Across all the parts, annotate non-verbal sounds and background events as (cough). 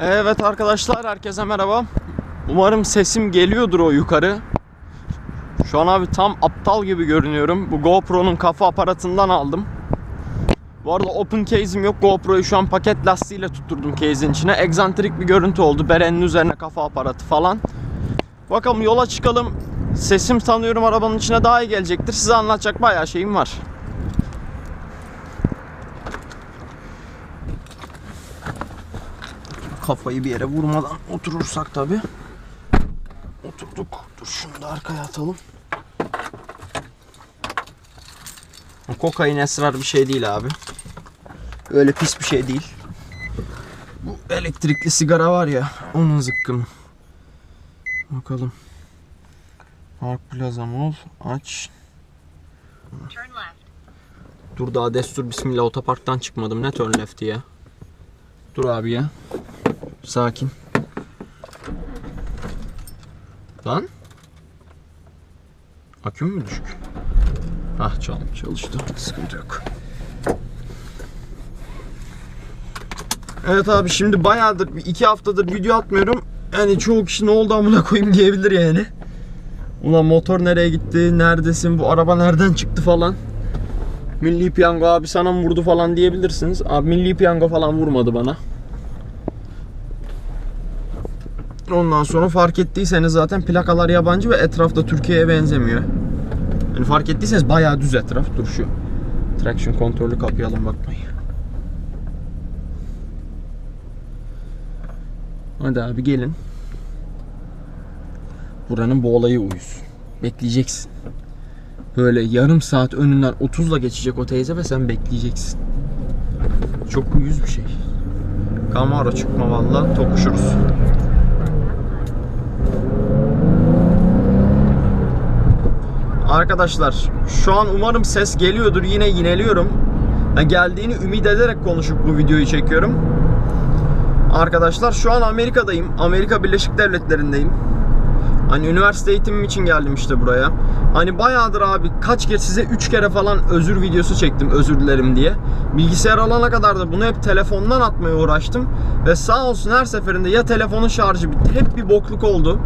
Evet arkadaşlar herkese merhaba. Umarım sesim geliyordur o yukarı. Şu an abi tam aptal gibi görünüyorum. Bu GoPro'nun kafa aparatından aldım. Bu arada open case'im yok. GoPro'yu şu an paket lastiğiyle tutturdum case'in içine. Egzantrik bir görüntü oldu. Berenin üzerine kafa aparatı falan. Bakalım yola çıkalım. Sesim sanıyorum arabanın içine daha iyi gelecektir. Size anlatacak bayağı şeyim var. Kafayı bir yere vurmadan oturursak tabi. Oturduk. Dur şunu da arkaya atalım. Kokain esrar bir şey değil abi. Öyle pis bir şey değil. Bu elektrikli sigara var ya onun zıkkımı. Bakalım. Park Plaza Mall aç. Dur daha destur bismillah otoparktan çıkmadım. Ne turn left ya? Dur abi ya. Sakin. Lan. Aküm mü düşük? Ah çal çalıştı. Sıkıntı yok. Evet abi şimdi bayağıdır iki haftadır video atmıyorum. Yani çoğu kişi ne oldu amına koyayım diyebilir yani. Ulan motor nereye gitti? Neredesin? Bu araba nereden çıktı falan. Milli Piyango abi sana mı vurdu falan diyebilirsiniz. Abi Milli Piyango falan vurmadı bana. Ondan sonra fark ettiyseniz zaten plakalar yabancı ve etrafta Türkiye'ye benzemiyor. Yani fark ettiyseniz bayağı düz etraf. Dur şu traction kontrolü kapayalım bakmayı. Hadi abi gelin. Buranın bu olayı uyuz. Bekleyeceksin. Böyle yarım saat önünden 30'la geçecek o teyze ve sen bekleyeceksin. Çok uyuz bir şey. Camaro çıkma valla tokuşuruz. Arkadaşlar şu an umarım ses geliyordur yine yineliyorum. Yani geldiğini ümit ederek konuşup bu videoyu çekiyorum. Arkadaşlar şu an Amerika'dayım. Amerika Birleşik Devletleri'ndeyim. Hani üniversite eğitimim için geldim işte buraya. Hani bayağıdır abi kaç kere size 3 kere falan özür videosu çektim özür dilerim diye. Bilgisayar alana kadar da bunu hep telefondan atmaya uğraştım. Ve sağ olsun her seferinde ya telefonun şarjı bitti hep bir bokluk oldu.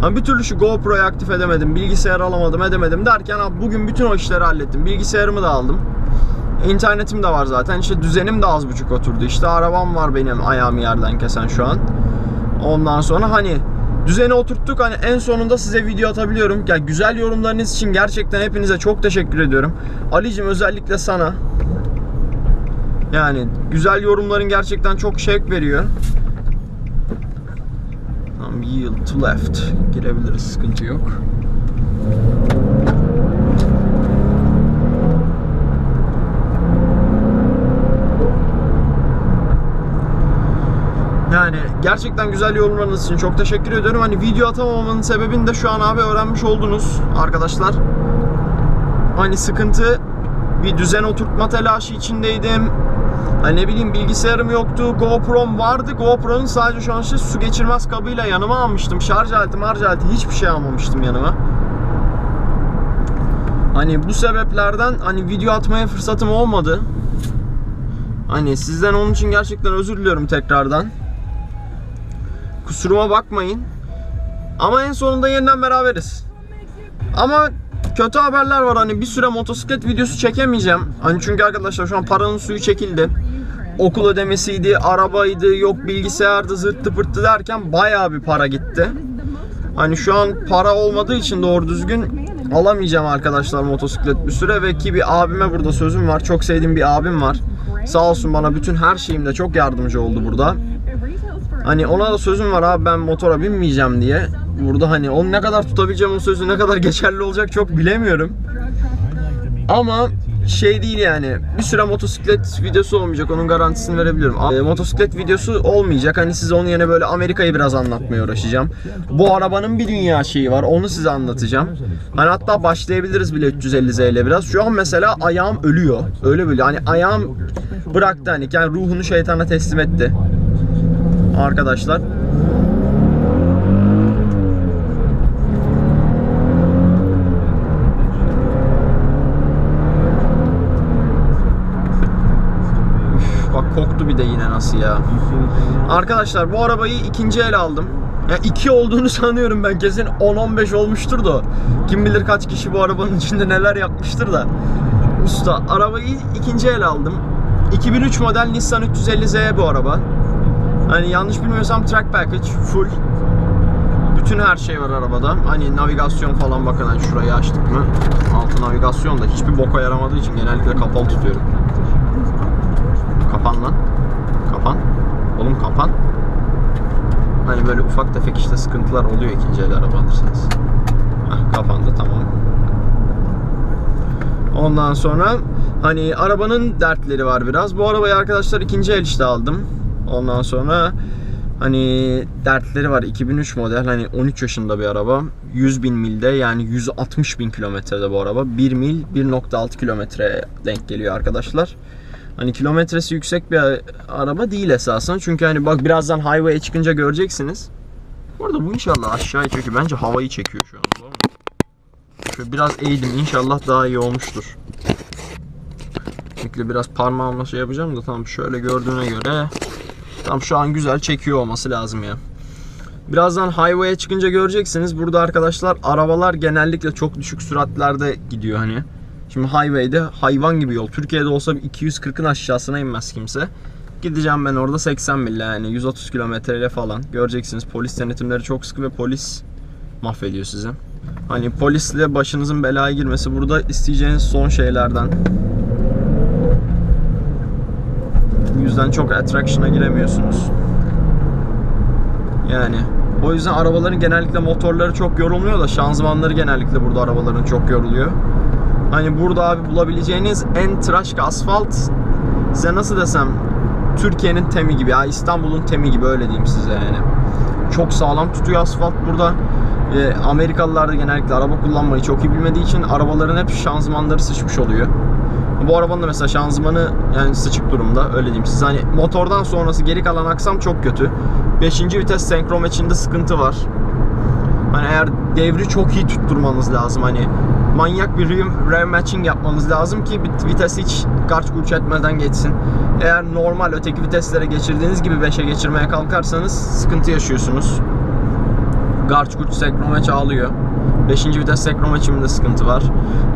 Hani bir türlü şu GoPro'yu aktif edemedim, bilgisayar alamadım edemedim derken abi bugün bütün o işleri hallettim. Bilgisayarımı da aldım. İnternetim de var zaten. İşte düzenim de az buçuk oturdu. İşte arabam var benim ayağımı yerden kesen şu an. Ondan sonra hani düzeni oturttuk. Hani en sonunda size video atabiliyorum. Ya güzel yorumlarınız için gerçekten hepinize çok teşekkür ediyorum. Ali'cim özellikle sana. Yani güzel yorumların gerçekten çok şevk veriyor. Tamam yield to left. Girebiliriz sıkıntı yok. Yani gerçekten güzel yorumlarınız için çok teşekkür ediyorum. Hani video atamamamın sebebini de şu an abi öğrenmiş oldunuz arkadaşlar. Hani sıkıntı bir düzen oturtma telaşı içindeydim. Hani ne bileyim bilgisayarım yoktu. GoPro'm vardı. GoPro'nun sadece şu an işte su geçirmez kabıyla yanıma almıştım. Şarj aleti marj aleti hiçbir şey almamıştım yanıma. Hani bu sebeplerden hani video atmaya fırsatım olmadı. Hani sizden onun için gerçekten özür diliyorum tekrardan. Kusuruma bakmayın. Ama en sonunda yeniden beraberiz. Ama kötü haberler var hani bir süre motosiklet videosu çekemeyeceğim. Hani çünkü arkadaşlar şu an paranın suyu çekildi. Okul ödemesiydi, arabaydı, yok bilgisayardı, zırttı pırttı derken bayağı bir para gitti. Hani şu an para olmadığı için doğru düzgün alamayacağım arkadaşlar motosiklet bir süre ve ki bir abime burada sözüm var. Çok sevdiğim bir abim var. Sağ olsun bana bütün her şeyimde çok yardımcı oldu burada. Hani ona da sözüm var abi ben motora binmeyeceğim diye. Burada hani onu ne kadar tutabileceğim o sözü ne kadar (laughs) geçerli olacak çok bilemiyorum. Ama şey değil yani bir süre motosiklet videosu olmayacak onun garantisini verebiliyorum. E, motosiklet videosu olmayacak hani size onun yerine böyle Amerika'yı biraz anlatmaya uğraşacağım. Bu arabanın bir dünya şeyi var onu size anlatacağım. Hani hatta başlayabiliriz bile 350Z ile biraz. Şu an mesela ayağım ölüyor. Öyle böyle hani ayağım bıraktı hani yani ruhunu şeytana teslim etti. Arkadaşlar. Bak koktu bir de yine nasıl ya. Arkadaşlar bu arabayı ikinci el aldım. Ya iki olduğunu (laughs) sanıyorum ben kesin 10-15 olmuştur da. Kim bilir kaç kişi bu arabanın içinde neler yapmıştır da. Usta arabayı ikinci el aldım. 2003 model Nissan 350Z bu araba. Hani yanlış bilmiyorsam track package full. Bütün her şey var arabada. Hani navigasyon falan bakın hani şurayı açtık mı? Altı navigasyon da hiçbir boka yaramadığı için genellikle kapalı tutuyorum. Kapan lan. Kapan. Oğlum kapan. Hani böyle ufak tefek işte sıkıntılar oluyor ikinci el araba alırsanız. Heh, kapandı tamam. Ondan sonra hani arabanın dertleri var biraz. Bu arabayı arkadaşlar ikinci el işte aldım. Ondan sonra hani dertleri var. 2003 model hani 13 yaşında bir araba. 100 bin milde yani 160 bin kilometrede bu araba. 1 mil 1.6 kilometre denk geliyor arkadaşlar. Hani kilometresi yüksek bir araba değil esasında. Çünkü hani bak birazdan highway'e çıkınca göreceksiniz. Bu arada bu inşallah aşağıya çekiyor. Bence havayı çekiyor şu an. Şöyle biraz eğdim. İnşallah daha iyi olmuştur. Çünkü biraz parmağımla şey yapacağım da tam şöyle gördüğüne göre tam şu an güzel çekiyor olması lazım ya. Birazdan highway'e çıkınca göreceksiniz. Burada arkadaşlar arabalar genellikle çok düşük süratlerde gidiyor hani. Şimdi highway'de hayvan gibi yol. Türkiye'de olsa 240'ın aşağısına inmez kimse. Gideceğim ben orada 80 mille yani 130 kilometreyle falan. Göreceksiniz polis denetimleri çok sıkı ve polis mahvediyor sizi. Hani polisle başınızın belaya girmesi burada isteyeceğiniz son şeylerden. Bu yüzden çok attraction'a giremiyorsunuz. Yani o yüzden arabaların genellikle motorları çok yorulmuyor da şanzımanları genellikle burada arabaların çok yoruluyor. Hani burada abi bulabileceğiniz en tıraş asfalt size nasıl desem Türkiye'nin temi gibi ya İstanbul'un temi gibi öyle diyeyim size yani. Çok sağlam tutuyor asfalt burada. Ee, Amerikalılar da genellikle araba kullanmayı çok iyi bilmediği için arabaların hep şanzımanları sıçmış oluyor. Bu arabanın da mesela şanzımanı yani sıçık durumda öyle diyeyim size. Hani motordan sonrası geri kalan aksam çok kötü. 5. vites senkromeçinde sıkıntı var. Hani eğer devri çok iyi tutturmanız lazım hani manyak bir rev, matching yapmanız lazım ki bir vites hiç karç kurç etmeden geçsin. Eğer normal öteki viteslere geçirdiğiniz gibi 5'e geçirmeye kalkarsanız sıkıntı yaşıyorsunuz. Garç kurç senkromeç ağlıyor. 5. vites senkromeçimde sıkıntı var.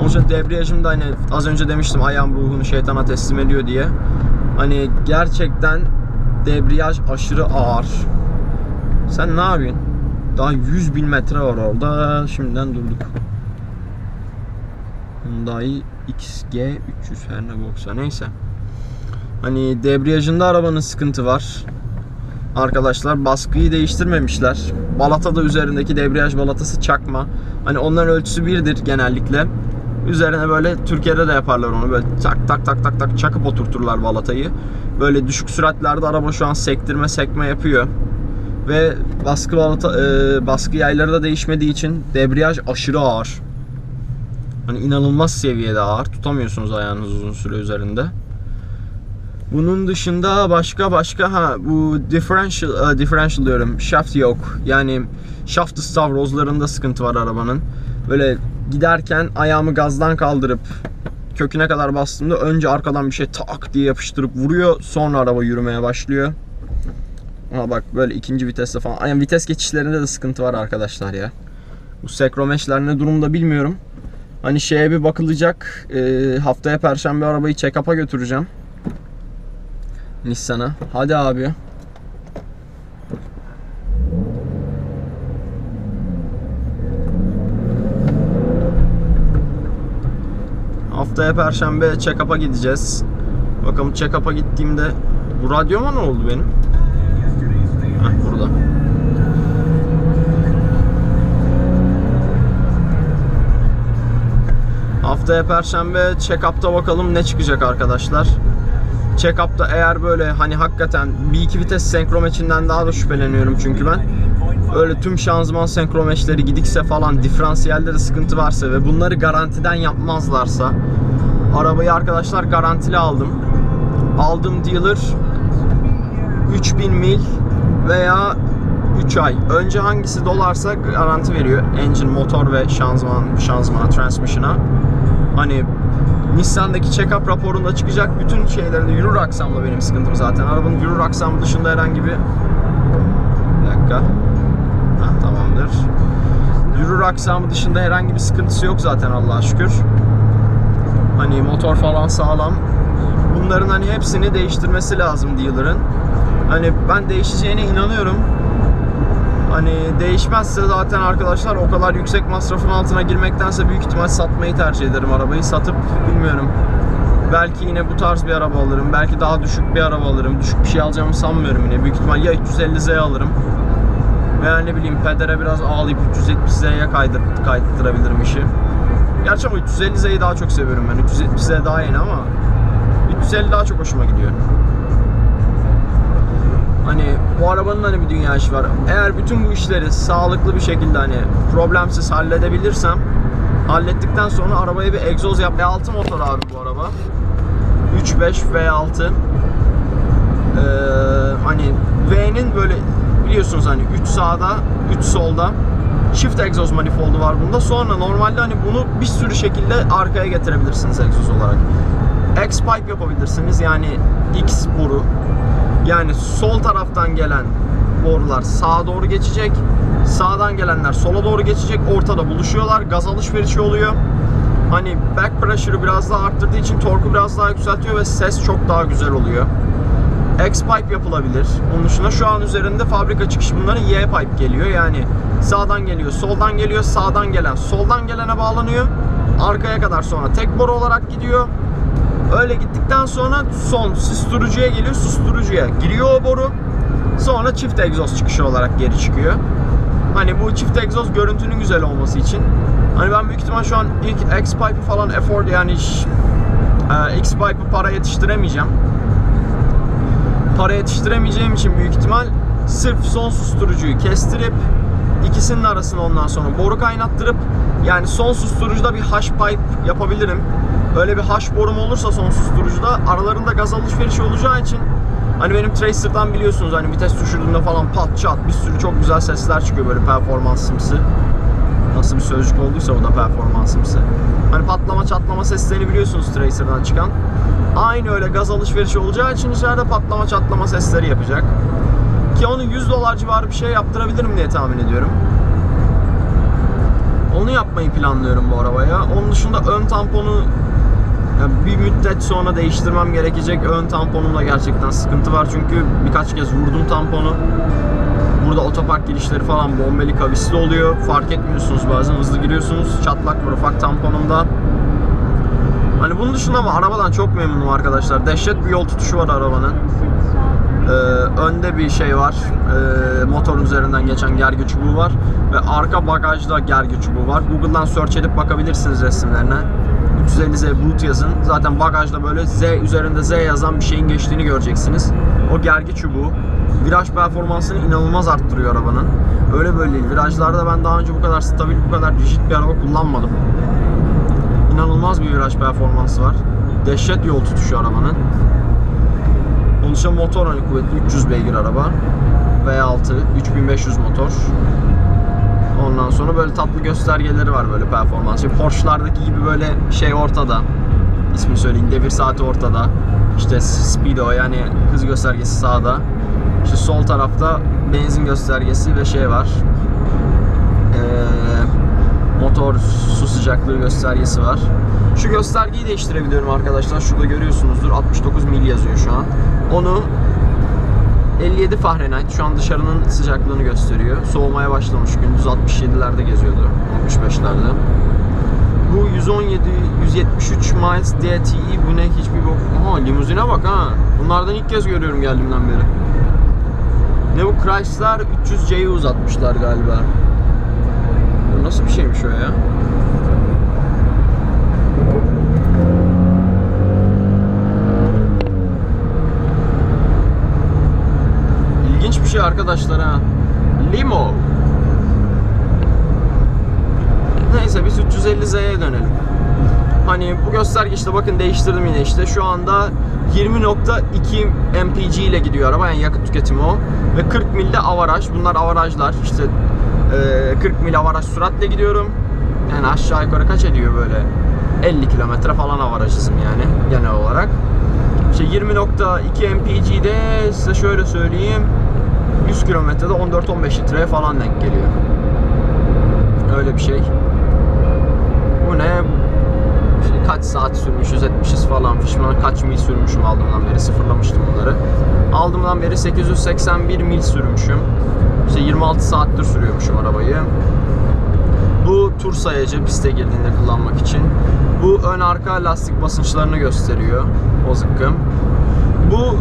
Onun için debriyajım da hani az önce demiştim ayağım ruhunu şeytana teslim ediyor diye. Hani gerçekten debriyaj aşırı ağır. Sen ne yapıyorsun? Daha 100 bin metre var orada. Şimdiden durduk. Hyundai XG 300 her ne boksa neyse. Hani debriyajında arabanın sıkıntı var. Arkadaşlar baskıyı değiştirmemişler. Balata da üzerindeki debriyaj balatası çakma. Hani onların ölçüsü birdir genellikle. Üzerine böyle Türkiye'de de yaparlar onu böyle tak tak tak tak tak çakıp oturturlar balatayı. Böyle düşük süratlerde araba şu an sektirme sekme yapıyor. Ve baskı balata, e, baskı yayları da değişmediği için debriyaj aşırı ağır. Hani inanılmaz seviyede ağır. Tutamıyorsunuz ayağınız uzun süre üzerinde. Bunun dışında başka başka ha bu differential e, differential diyorum. Shaft yoke. Yani shaft stavrozlarında sıkıntı var arabanın. Böyle giderken ayağımı gazdan kaldırıp köküne kadar bastığımda önce arkadan bir şey tak diye yapıştırıp vuruyor. Sonra araba yürümeye başlıyor. Ama bak böyle ikinci viteste falan. Yani vites geçişlerinde de sıkıntı var arkadaşlar ya. Bu sekromeşler ne durumda bilmiyorum. Hani şeye bir bakılacak. Ee, haftaya perşembe arabayı check-up'a götüreceğim. Nissan'a. Hadi abi. Haftaya perşembe check-up'a gideceğiz. Bakalım check-up'a gittiğimde bu radyoma ne oldu benim? Heh, burada. Haftaya perşembe check-up'ta bakalım ne çıkacak arkadaşlar. Check-up'ta eğer böyle hani hakikaten bir iki vites senkromeçinden daha da şüpheleniyorum çünkü ben. Öyle tüm şanzıman senkromeçleri gidikse falan diferansiyelde de sıkıntı varsa ve bunları garantiden yapmazlarsa arabayı arkadaşlar garantili aldım. Aldığım dealer 3000 mil veya 3 ay. Önce hangisi dolarsa garanti veriyor. Engine, motor ve şanzıman, şanzımana, transmission'a. Hani Nissan'daki check-up raporunda çıkacak bütün şeylerinde yürür aksamla benim sıkıntım zaten. Arabanın yürür aksamı dışında herhangi bir... Bir dakika. Ha, tamamdır. Yürür aksamı dışında herhangi bir sıkıntısı yok zaten Allah'a şükür. Hani motor falan sağlam. Bunların hani hepsini değiştirmesi lazım dealer'ın. Hani ben değişeceğine inanıyorum. Hani değişmezse zaten arkadaşlar o kadar yüksek masrafın altına girmektense büyük ihtimal satmayı tercih ederim arabayı. Satıp bilmiyorum. Belki yine bu tarz bir araba alırım. Belki daha düşük bir araba alırım. Düşük bir şey alacağımı sanmıyorum yine. Büyük ihtimal ya 350Z alırım. Veya ne bileyim pedere biraz ağlayıp 370Z'ye kaydır, kaydırabilirim işi. Gerçi ama 350Z'yi daha çok seviyorum ben. 370Z daha yeni ama 350 daha çok hoşuma gidiyor. Hani bu arabanın hani bir dünya işi var. Eğer bütün bu işleri sağlıklı bir şekilde hani problemsiz halledebilirsem hallettikten sonra arabaya bir egzoz yap. V6 motor abi bu araba. 3.5 V6. Ee, hani V'nin böyle biliyorsunuz hani 3 sağda 3 solda çift egzoz manifoldu var bunda. Sonra normalde hani bunu bir sürü şekilde arkaya getirebilirsiniz egzoz olarak. X-pipe yapabilirsiniz yani X boru. Yani sol taraftan gelen borular sağa doğru geçecek. Sağdan gelenler sola doğru geçecek. Ortada buluşuyorlar. Gaz alışverişi oluyor. Hani back pressure'ı biraz daha arttırdığı için torku biraz daha yükseltiyor ve ses çok daha güzel oluyor. X-pipe yapılabilir. Onun dışında şu an üzerinde fabrika çıkışı bunların Y-pipe geliyor. Yani sağdan geliyor, soldan geliyor, sağdan gelen soldan gelene bağlanıyor. Arkaya kadar sonra tek boru olarak gidiyor. Öyle gittikten sonra son susturucuya geliyor. Susturucuya giriyor o boru. Sonra çift egzoz çıkışı olarak geri çıkıyor. Hani bu çift egzoz görüntünün güzel olması için. Hani ben büyük ihtimal şu an ilk X-Pipe'ı falan afford yani e, X-Pipe'ı para yetiştiremeyeceğim. Para yetiştiremeyeceğim için büyük ihtimal sırf son susturucuyu kestirip ikisinin arasına ondan sonra boru kaynattırıp yani son susturucuda bir hash pipe yapabilirim. Öyle bir hash borum olursa son susturucuda aralarında gaz alışverişi olacağı için hani benim Tracer'dan biliyorsunuz hani vites düşürdüğümde falan pat çat bir sürü çok güzel sesler çıkıyor böyle performansımsı. Nasıl bir sözcük olduysa o da performansımsı. Hani patlama çatlama seslerini biliyorsunuz Tracer'dan çıkan. Aynı öyle gaz alışverişi olacağı için içeride patlama çatlama sesleri yapacak. Ki onu 100 dolar civarı bir şey yaptırabilirim diye tahmin ediyorum. Onu yapmayı planlıyorum bu arabaya. Onun dışında ön tamponu bir müddet sonra değiştirmem gerekecek. Ön tamponumda gerçekten sıkıntı var çünkü birkaç kez vurdum tamponu. Burada otopark girişleri falan bombeli kavisli oluyor. Fark etmiyorsunuz bazen hızlı giriyorsunuz. Çatlak var ufak tamponumda. Hani bunun dışında ama arabadan çok memnunum arkadaşlar. Dehşet bir yol tutuşu var arabanın. Ee, önde bir şey var. Ee, motorun üzerinden geçen gergi çubuğu var. Ve arka bagajda gergi çubuğu var. Google'dan search edip bakabilirsiniz resimlerine. 350Z boot yazın. Zaten bagajda böyle Z üzerinde Z yazan bir şeyin geçtiğini göreceksiniz. O gergi çubuğu. Viraj performansını inanılmaz arttırıyor arabanın. Öyle böyle değil. Virajlarda ben daha önce bu kadar stabil, bu kadar rigid bir araba kullanmadım. İnanılmaz bir viraj performansı var. Dehşet yol tutuşu arabanın. Onun dışında motor hani kuvvetli 300 beygir araba. V6 3500 motor. Ondan sonra böyle tatlı göstergeleri var böyle performans. İşte Porsche'lardaki gibi böyle şey ortada. İsmini söyleyeyim. Devir saati ortada. İşte speedo yani hız göstergesi sağda. İşte sol tarafta benzin göstergesi ve şey var. Ee, motor su sıcaklığı göstergesi var. Şu göstergeyi değiştirebiliyorum arkadaşlar. Şurada görüyorsunuzdur. 69 mil yazıyor şu an. Onu 57 Fahrenheit şu an dışarının sıcaklığını gösteriyor. Soğumaya başlamış. Gündüz 67'lerde geziyordu. 65'lerde. Bu 117 173 miles DTI bu ne hiçbir bok. Aha limuzine bak ha. Bunlardan ilk kez görüyorum geldiğimden beri. Ne bu Chrysler 300C'yi uzatmışlar galiba. Bu nasıl bir şeymiş o ya? İlginç bir şey arkadaşlar ha. Limo. Neyse biz 350Z'ye dönelim. Hani bu gösterge işte bakın değiştirdim yine işte. Şu anda 20.2 mpg ile gidiyor araba yani yakıt tüketimi o. Ve 40 milde avaraj. Bunlar avarajlar. İşte e, 40 mil avaraj süratle gidiyorum. Yani aşağı yukarı kaç ediyor böyle? 50 kilometre falan avaraj hızım yani genel olarak. İşte 20.2 mpg'de size şöyle söyleyeyim 100 kilometrede 14-15 litreye falan denk geliyor. Öyle bir şey. Bu ne? İşte kaç saat sürmüşüz etmişiz falan fişman kaç mil sürmüşüm aldığımdan beri sıfırlamıştım bunları. Aldığımdan beri 881 mil sürmüşüm. İşte 26 saattir sürüyormuşum arabayı. Bu tur sayacı piste girdiğinde kullanmak için. Bu ön arka lastik basınçlarını gösteriyor o zıkkım. Bu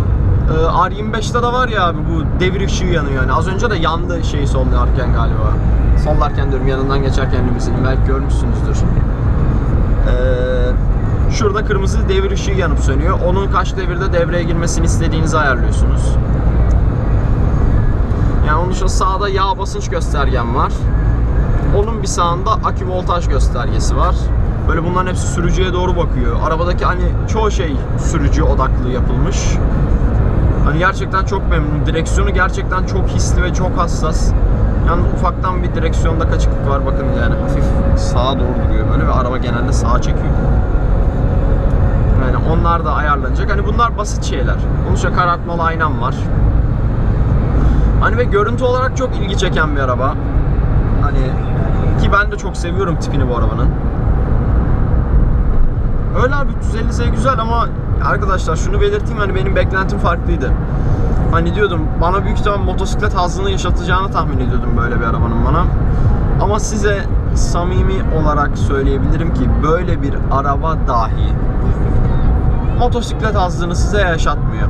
R25'te de var ya abi bu devir ışığı yanıyor yani. Az önce de yandı şeyi sollarken galiba. Sollarken diyorum yanından geçerken limuzinin belki görmüşsünüzdür. Ee, şurada kırmızı devir ışığı yanıp sönüyor. Onun kaç devirde devreye girmesini istediğinizi ayarlıyorsunuz. Yani onun şu sağda yağ basınç göstergem var. Onun bir sağında akü voltaj göstergesi var. Böyle bunların hepsi sürücüye doğru bakıyor. Arabadaki hani çoğu şey sürücü odaklı yapılmış. Hani gerçekten çok memnunum. Direksiyonu gerçekten çok hisli ve çok hassas. Yani ufaktan bir direksiyonda kaçıklık var. Bakın yani hafif sağa doğru duruyor böyle ve araba genelde sağa çekiyor. Yani onlar da ayarlanacak. Hani bunlar basit şeyler. İçin karartmalı aynam var. Hani ve görüntü olarak çok ilgi çeken bir araba. Hani ki ben de çok seviyorum tipini bu arabanın. Öyle abi 350Z güzel ama arkadaşlar şunu belirteyim hani benim beklentim farklıydı. Hani diyordum bana büyük ihtimal motosiklet hazını yaşatacağını tahmin ediyordum böyle bir arabanın bana. Ama size samimi olarak söyleyebilirim ki böyle bir araba dahi motosiklet hazını size yaşatmıyor.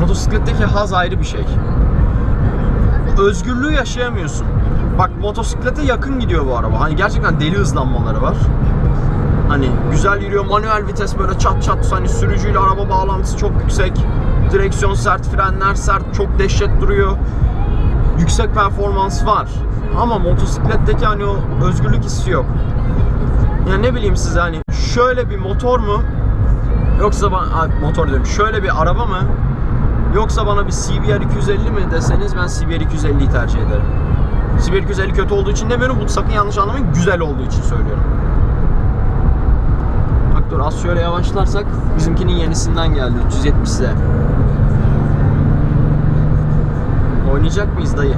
Motosikletteki haz ayrı bir şey. Özgürlüğü yaşayamıyorsun. Bak motosiklete yakın gidiyor bu araba. Hani gerçekten deli hızlanmaları var. Hani güzel yürüyor. Manuel vites böyle çat çat hani sürücüyle araba bağlantısı çok yüksek. Direksiyon sert, frenler sert, çok dehşet duruyor. Yüksek performans var. Ama motosikletteki hani o özgürlük hissi yok. Yani ne bileyim size hani şöyle bir motor mu yoksa Ay, motor diyorum. Şöyle bir araba mı yoksa bana bir CBR 250 mi deseniz ben CBR 250'yi tercih ederim. CBR 250 kötü olduğu için demiyorum. Bu sakın yanlış anlamayın. Güzel olduğu için söylüyorum. Dur az şöyle yavaşlarsak bizimkinin yenisinden geldi 370'e. Oynayacak mıyız dayı?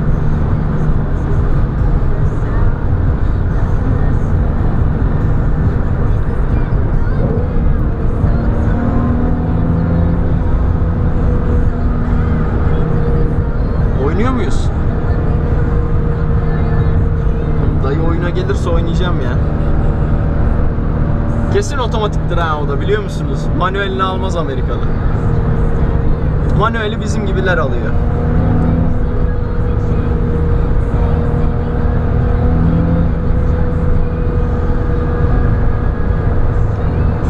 Kesin otomatiktir ha o da biliyor musunuz? Manuelini almaz Amerikalı. Manueli bizim gibiler alıyor.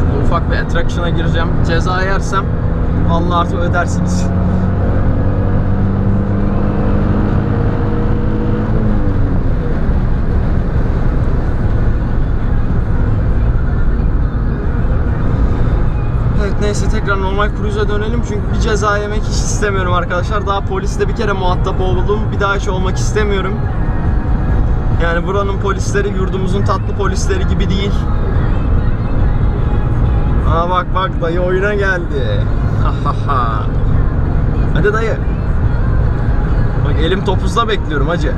Şurada ufak bir attraction'a gireceğim. Ceza yersem Allah artık ödersiniz. Evet neyse tekrar normal cruise'a dönelim çünkü bir ceza yemek hiç istemiyorum arkadaşlar. Daha polisle bir kere muhatap oldum. Bir daha hiç olmak istemiyorum. Yani buranın polisleri yurdumuzun tatlı polisleri gibi değil. Aa bak bak dayı oyuna geldi. Hadi dayı. Bak elim topuzda bekliyorum hacı.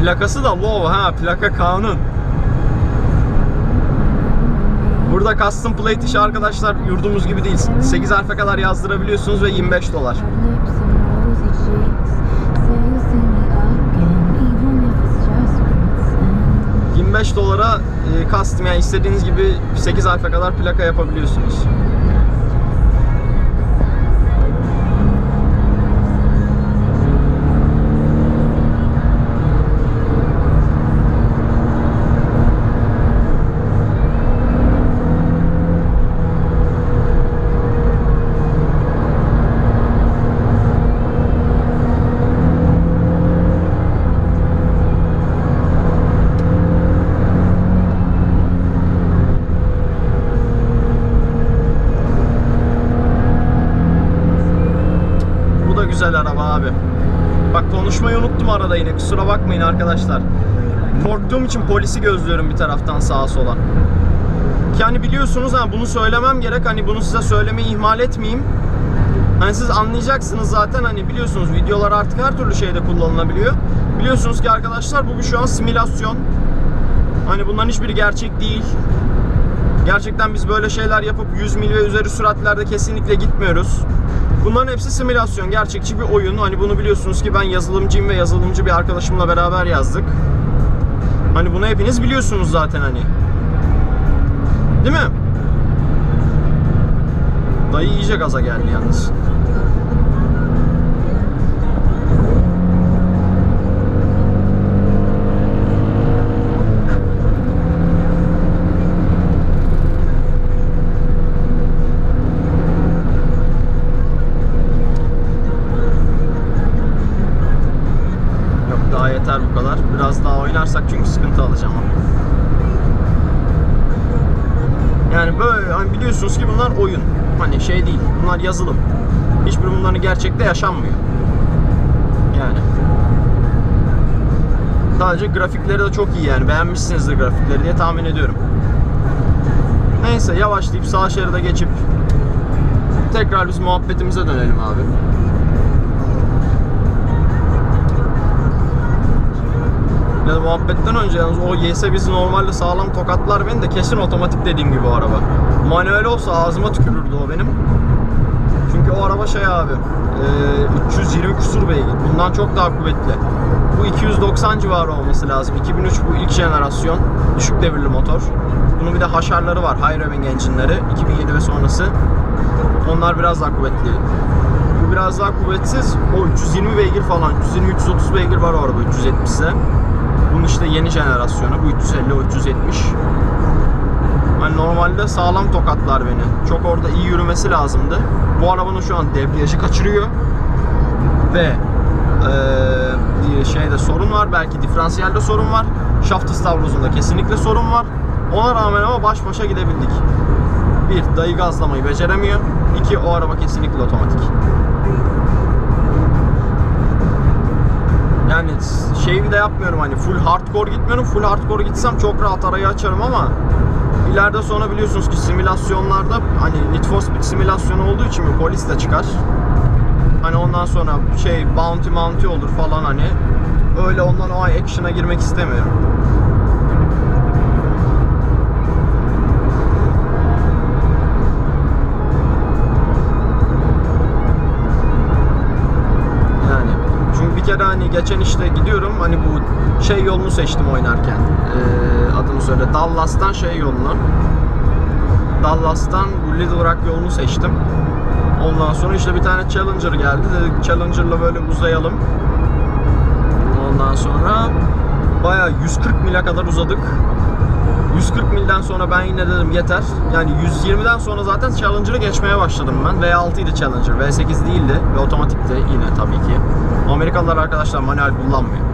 Plakası da low ha plaka kanun. Burada custom plate işi arkadaşlar yurdumuz gibi değil. 8 harfe kadar yazdırabiliyorsunuz ve 25 dolar. 25 dolara e, custom yani istediğiniz gibi 8 harfe kadar plaka yapabiliyorsunuz. Yine kusura bakmayın arkadaşlar. Korktuğum için polisi gözlüyorum bir taraftan sağa sola. Ki hani biliyorsunuz ha bunu söylemem gerek. Hani bunu size söylemeyi ihmal etmeyeyim. Hani siz anlayacaksınız zaten hani biliyorsunuz videolar artık her türlü şeyde kullanılabiliyor. Biliyorsunuz ki arkadaşlar bu şu an simülasyon. Hani bunların hiçbiri gerçek değil. Gerçekten biz böyle şeyler yapıp 100 mil ve üzeri süratlerde kesinlikle gitmiyoruz. Bunların hepsi simülasyon, gerçekçi bir oyun. Hani bunu biliyorsunuz ki ben yazılımcıyım ve yazılımcı bir arkadaşımla beraber yazdık. Hani bunu hepiniz biliyorsunuz zaten hani. Değil mi? Dayı iyice gaza geldi yalnız. Oynarsak çünkü sıkıntı alacağım. Yani böyle hani biliyorsunuz ki bunlar oyun. Hani şey değil. Bunlar yazılım. Hiçbir bunların gerçekte yaşanmıyor. Yani. Sadece grafikleri de çok iyi yani. Beğenmişsinizdir grafikleri diye tahmin ediyorum. Neyse yavaşlayıp sağ şeride geçip tekrar biz muhabbetimize dönelim abi. Ya da muhabbetten önce yalnız o yese bizi normalde sağlam tokatlar beni de kesin otomatik dediğim gibi o araba. Manuel olsa ağzıma tükürürdü o benim. Çünkü o araba şey abi e, 320 küsur beygir. Bundan çok daha kuvvetli. Bu 290 civarı olması lazım. 2003 bu ilk jenerasyon. Düşük devirli motor. Bunun bir de haşarları var. High Revving engine'leri. 2007 ve sonrası. Onlar biraz daha kuvvetli. Bu biraz daha kuvvetsiz. O 320 beygir falan. 320-330 beygir var o araba 370'se. Bunun işte yeni jenerasyonu. Bu 350, o 370. Hani normalde sağlam tokatlar beni. Çok orada iyi yürümesi lazımdı. Bu arabanın şu an debriyajı kaçırıyor. Ve eee şeyde sorun var. Belki diferansiyelde sorun var. Şaft istavrozunda kesinlikle sorun var. Ona rağmen ama baş başa gidebildik. Bir, dayı gazlamayı beceremiyor. İki, o araba kesinlikle otomatik. Yani şey bir de yapmıyorum hani full hardcore gitmiyorum. Full hardcore gitsem çok rahat arayı açarım ama ileride sonra biliyorsunuz ki simülasyonlarda hani Need for Speed simülasyonu olduğu için bir polis de çıkar. Hani ondan sonra şey bounty mounty olur falan hani öyle ondan o action'a girmek istemiyorum. Geçen işte gidiyorum hani bu şey yolunu seçtim oynarken. Ee, adını söyle. Dallas'tan şey yolunu. Dallas'tan bu Little Rock yolunu seçtim. Ondan sonra işte bir tane Challenger geldi. Dedik Challenger'la böyle uzayalım. Ondan sonra bayağı 140 mile kadar uzadık. 140 milden sonra ben yine dedim yeter. Yani 120'den sonra zaten Challenger'ı geçmeye başladım ben. V6 idi Challenger. V8 değildi ve otomatikti yine tabii ki. Amerikalılar arkadaşlar manuel kullanmıyor.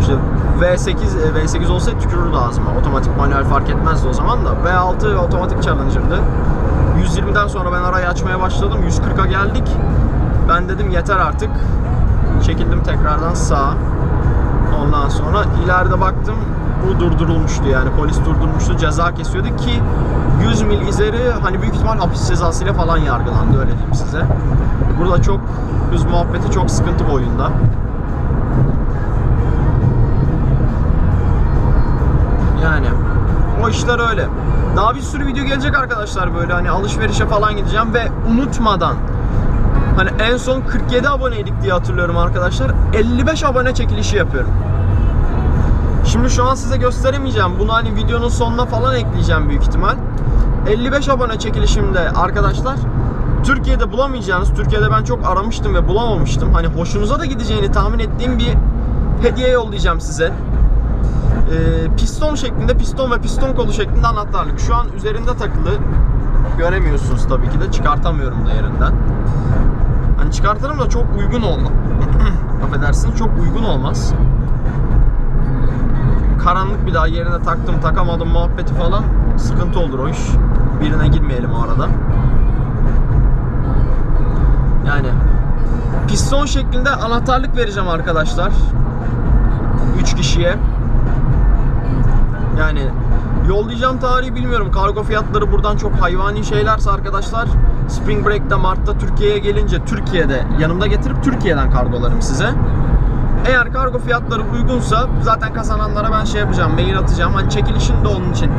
İşte V8 e, V8 olsaydı tükürürdü ağzıma. Otomatik manuel fark etmezdi o zaman da. V6 ve otomatik Challenger'dı. 120'den sonra ben arayı açmaya başladım. 140'a geldik. Ben dedim yeter artık. Çekildim tekrardan sağa. Ondan sonra ileride baktım bu durdurulmuştu yani polis durdurmuştu ceza kesiyordu ki 100 mil izleri hani büyük ihtimal hapis cezasıyla falan yargılandı öyle diyeyim size. Burada çok hız muhabbeti çok sıkıntı bu oyunda. Yani o işler öyle. Daha bir sürü video gelecek arkadaşlar böyle hani alışverişe falan gideceğim ve unutmadan hani en son 47 aboneydik diye hatırlıyorum arkadaşlar. 55 abone çekilişi yapıyorum. Şimdi şu an size gösteremeyeceğim. Bunu hani videonun sonuna falan ekleyeceğim büyük ihtimal. 55 abone çekilişimde arkadaşlar Türkiye'de bulamayacağınız, Türkiye'de ben çok aramıştım ve bulamamıştım. Hani hoşunuza da gideceğini tahmin ettiğim bir hediye yollayacağım size. Ee, piston şeklinde, piston ve piston kolu şeklinde anahtarlık. Şu an üzerinde takılı. Göremiyorsunuz tabii ki de. Çıkartamıyorum da yerinden. Hani çıkartırım da çok uygun olmaz. (clears throat) Affedersiniz çok uygun olmaz. Karanlık bir daha yerine taktım takamadım muhabbeti falan sıkıntı olur o iş. Birine girmeyelim o arada. Yani piston şeklinde anahtarlık vereceğim arkadaşlar. 3 kişiye. Yani Yollayacağım tarihi bilmiyorum. Kargo fiyatları buradan çok hayvani şeylerse arkadaşlar Spring Break'te Mart'ta Türkiye'ye gelince Türkiye'de yanımda getirip Türkiye'den kargolarım size. Eğer kargo fiyatları uygunsa zaten kazananlara ben şey yapacağım, mail atacağım. Hani çekilişin de onun için.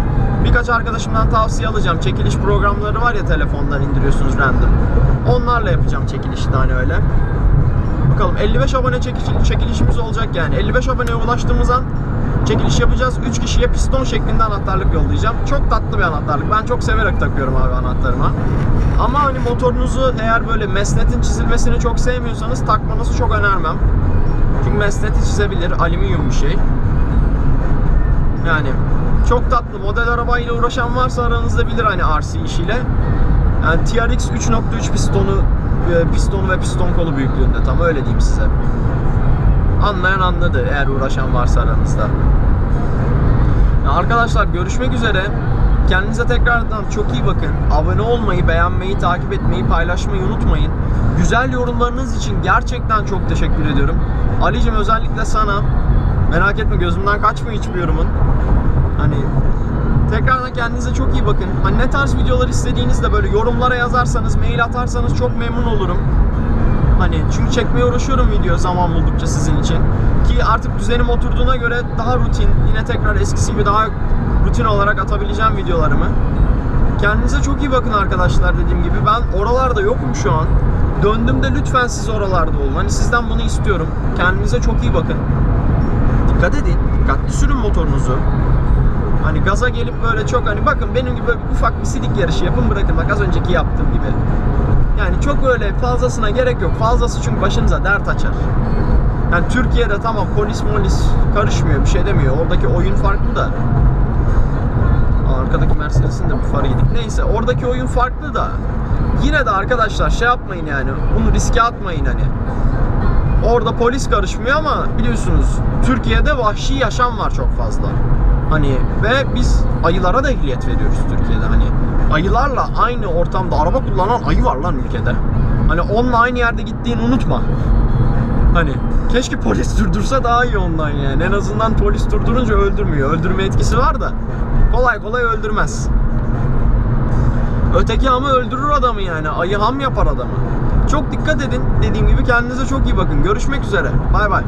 Birkaç arkadaşımdan tavsiye alacağım. Çekiliş programları var ya telefondan indiriyorsunuz random. Onlarla yapacağım çekilişini hani öyle. Bakalım 55 abone çekilişimiz olacak yani. 55 aboneye ulaştığımız an çekiliş yapacağız. 3 kişiye piston şeklinde anahtarlık yollayacağım. Çok tatlı bir anahtarlık. Ben çok severek takıyorum abi anahtarıma. Ama hani motorunuzu eğer böyle mesnetin çizilmesini çok sevmiyorsanız takmanızı çok önermem. Çünkü mesneti çizebilir. Alüminyum bir şey. Yani çok tatlı. Model arabayla uğraşan varsa aranızda bilir hani RC işiyle. Yani TRX 3.3 pistonu e, pistonu ve piston kolu büyüklüğünde tam öyle diyeyim size. Anlayan anladı eğer uğraşan varsa aranızda. Arkadaşlar görüşmek üzere. Kendinize tekrardan çok iyi bakın. Abone olmayı, beğenmeyi, takip etmeyi, paylaşmayı unutmayın. Güzel yorumlarınız için gerçekten çok teşekkür ediyorum. Ali'cim özellikle sana merak etme gözümden kaçmıyor hiçbir yorumun. Hani tekrardan kendinize çok iyi bakın. Hani ne tarz videolar istediğinizde böyle yorumlara yazarsanız, mail atarsanız çok memnun olurum. Hani çünkü çekmeye uğraşıyorum video zaman buldukça sizin için. Ki artık düzenim oturduğuna göre daha rutin, yine tekrar eskisi gibi daha rutin olarak atabileceğim videolarımı. Kendinize çok iyi bakın arkadaşlar dediğim gibi. Ben oralarda yokum şu an. Döndüğümde lütfen siz oralarda olun. Hani sizden bunu istiyorum. Kendinize çok iyi bakın. Dikkat edin. Dikkatli sürün motorunuzu. Hani gaza gelip böyle çok hani bakın benim gibi böyle ufak bir silik yarışı yapın bırakın. Bak az önceki yaptığım gibi. Yani çok öyle fazlasına gerek yok. Fazlası çünkü başınıza dert açar. Yani Türkiye'de tamam polis molis karışmıyor bir şey demiyor. Oradaki oyun farklı da. Arkadaki Mercedes'in de bir farı yedik. Neyse oradaki oyun farklı da. Yine de arkadaşlar şey yapmayın yani. Bunu riske atmayın hani. Orada polis karışmıyor ama biliyorsunuz Türkiye'de vahşi yaşam var çok fazla. Hani ve biz ayılara da ehliyet veriyoruz Türkiye'de hani. Ayılarla aynı ortamda araba kullanan ayı var lan ülkede. Hani onunla aynı yerde gittiğini unutma. Hani keşke polis (laughs) durdursa daha iyi ondan yani. En azından polis durdurunca öldürmüyor. Öldürme etkisi var da kolay kolay öldürmez. Öteki ama öldürür adamı yani. Ayı ham yapar adamı. Çok dikkat edin. Dediğim gibi kendinize çok iyi bakın. Görüşmek üzere. Bay bay.